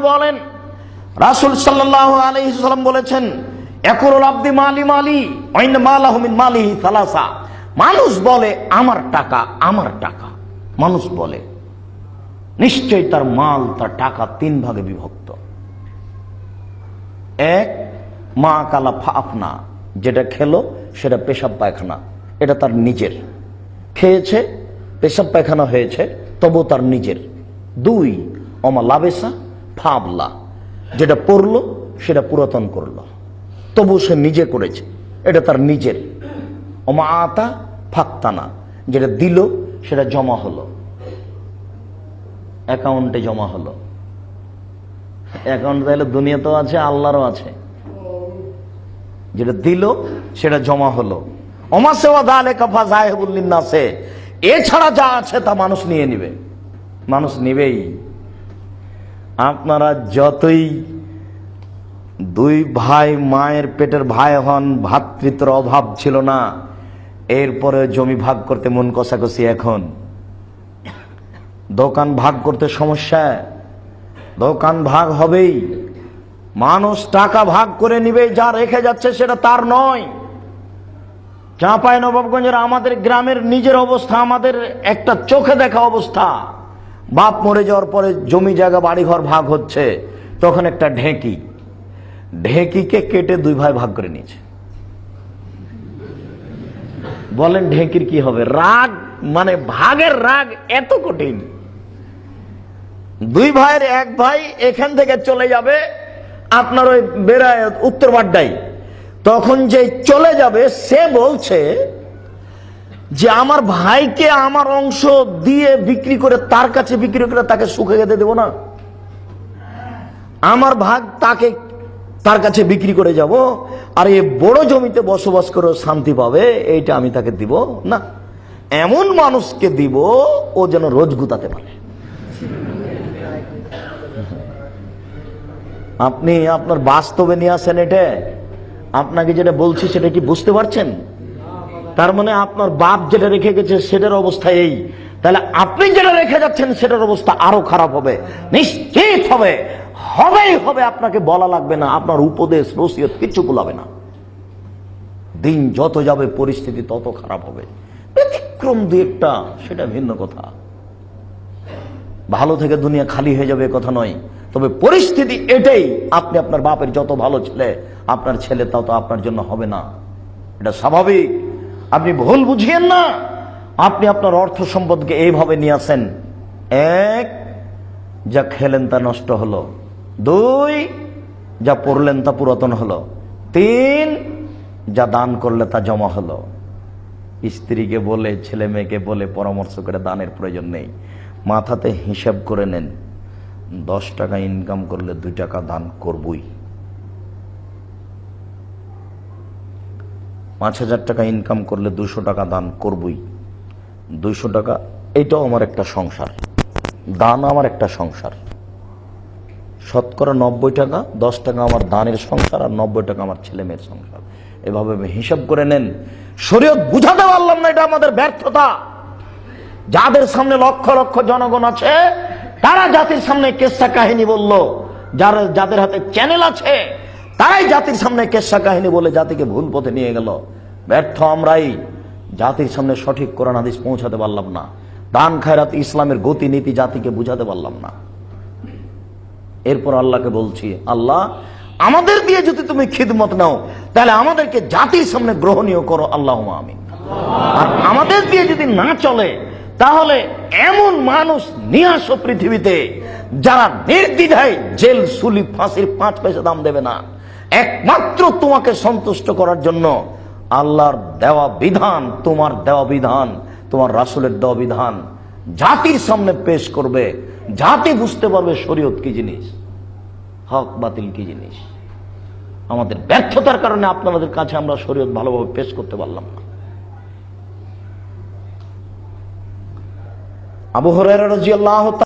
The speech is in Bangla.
বলেন, রাসূল সাল্লাল্লাহু আলাইহি বলেছেন মিন মানুষ বলে, আমার টাকা আমার টাকা। মানুষ বলে নিশ্চয় তার মাল, তার টাকা তিন ভাগে বিভক্ত। এক, মা কালা ফাফনা যেটা খেলো সেটা পেশাব পায়খানা, এটা তার নিজের। খেয়েছে, পেশাব পায়খানা হয়েছে তবু তার নিজের। দুই অমা লাবেসা ফাবলা। যেটা পড়ল, সেটা পুরাতন করল। তবু সে নিজে করেছে। এটা তার নিজের। অমা আতা ফাক্তানা। যেটা দিল, সেটা জমা হলো। অ্যাকাউন্টে জমা হলো। অ্যাকাউন্ট তাহলে দুনিয়াতেও আছে, আল্লাহরও আছে। যেটা দিল, সেটা জমা হলো। অমাসেওয়া দালে কাফা জাহেবুল্লিনাসে এছাড়া যা আছে তা মানুষ নিয়ে নিবে। মানুষ নিবেই। আপনারা যতই দুই ভাই মায়ের পেটের ভাই হন, ভাতৃত্বর অভাব ছিল না। এরপরে জমি ভাগ করতে মন কষাকষি এখন। দোকান ভাগ করতে সমস্যা। দোকান ভাগ হবেই। মানুষ টাকা ভাগ করে নিবে, যা রেখে যাচ্ছে সেটা তার নয়। চাঁপাই নবাবগঞ্জের আমাদের গ্রামের নিজের অবস্থা, আমাদের একটা চোখে দেখা অবস্থা। বাপ মরে যাওয়ার পরে জমি জায়গা, বাড়িঘর ভাগ হচ্ছে, তখন একটা ঢেঁকি। ঢেঁকিকে কেটে দুই ভাই ভাগ করে নিয়েছে। বলেন ঢেঁকির কি হবে? রাগ মানে ভাগের রাগ এত কঠিন। দুই ভাইয়ের এক ভাই এখান থেকে চলে যাবে আপনার ওই বেড়ায়, উত্তর বাড্ডাই তখন যে চলে যাবে, সে বলছে যে আমার ভাইকে আমার অংশ দিয়ে বিক্রি করে তার কাছে বিক্রি করে তাকে সুখে খেতে দেবো না? আমার ভাগ তাকে তার কাছে বিক্রি করে যাব। আর এই বড় জমিতে বসবাস করে শান্তি পাবে, এইটা আমি তাকে দিব না। এমন মানুষকে দিব, ও যেন রোজ গুতাতে পারে। আপনি আপনার বাস্তবে নিয়ে আসেন এটা? আপনাকে যেটা বলছি সেটা কি বুঝতে পারছেন? তার মানে আপনার বাপ যেটা রেখে গেছে সেটার অবস্থা এই। তাহলে আপনি যেটা রেখে যাচ্ছেন সেটার অবস্থা আরও খারাপ হবে। নিশ্চিত হবে। হবেই হবে, আপনাকে বলা লাগবে না। আপনার উপদেশ রসিয়ত কিচ্ছু কুলাবে না। দিন যত যাবে, পরিস্থিতি তত খারাপ হবে। ব্যতিক্রম দু একটা, সেটা ভিন্ন কথা। ভালো থেকে দুনিয়া খালি হয়ে যাবে কথা নয়। তবে পরিস্থিতি এটাই, আপনি আপনার বাপের যত ভালো ছেলে, আপনার ছেলে তত আপনার জন্য হবে না। এটা স্বাভাবিক। আপনি ভুল বুঝিয়েন না। আপনি আপনার অর্থ সম্পদকে এইভাবে নিয়ে আসেন। এক, যা খেলেন তা নষ্ট হলো। দুই, যা পড়লেন তা পুরাতন হলো। তিন, যা দান করলে তা জমা হলো। স্ত্রীকে বলে, ছেলে মেয়েকে বলে পরামর্শ করে দানের প্রয়োজন নেই। মাথাতে হিসাব করে নেন। দশ টাকা ইনকাম করলে দুই টাকা দান করবই। পাঁচ হাজার টাকা ইনকাম করলে দুশো টাকা দান করবই। দুইশো টাকা, এটাও আমার একটা সংসার। দান আমার একটা সংসার। শতকরা নব্বই টাকা, দশ টাকা আমার দানের সংসার আর নব্বই টাকা আমার ছেলে মেয়ের সংসার। এভাবে হিসাব করে নেন, শরীয়ত বুঝাতে পারলাম না এটা আমাদের ব্যর্থতা। যাদের সামনে লক্ষ লক্ষ জনগণ আছে, তারা জাতির সামনে কেসা কাহিনী বলল, যার যাদের হাতে চ্যানেল আছে তারাই জাতির সামনে কেসা কাহিনী বলে জাতিকে ভুল পথে নিয়ে গেল। ব্যর্থ আমরাই জাতির সামনে সঠিক কোরআন হাদিস পৌঁছাতে পারলাম না। দান খায়রাত ইসলামের গতি নীতি জাতিকে বুঝাতে পারলাম না। এরপর আল্লাহকে বলছি, আল্লাহ, আমাদের দিয়ে যদি তুমি খিদমত নাও, তাহলে আমাদেরকে জাতির সামনে গ্রহণীয় করো আল্লাহ আমিন। আর আমাদের দিয়ে যদি না চলে, তাহলে এমন মানুষ নিয়ে পৃথিবীতে যারা নির্দ্বিধায় জেল, সুলি, ফাঁসির পাঁচ পয়সা দাম দেবে না। একমাত্র তোমাকে সন্তুষ্ট করার জন্য আল্লাহর দেওয়া বিধান, তোমার দেওয়া বিধান, তোমার রাসুলের দেওয়া বিধান জাতির সামনে পেশ করবে। জাতি বুঝতে পারবে শরীয়ত কি জিনিস, হক বাতিল কি জিনিস। আমাদের ব্যর্থতার কারণে আপনাদের কাছে আমরা শরীয়ত ভালোভাবে পেশ করতে পারলাম না। আবু হরাইরা রাদিয়াল্লাহু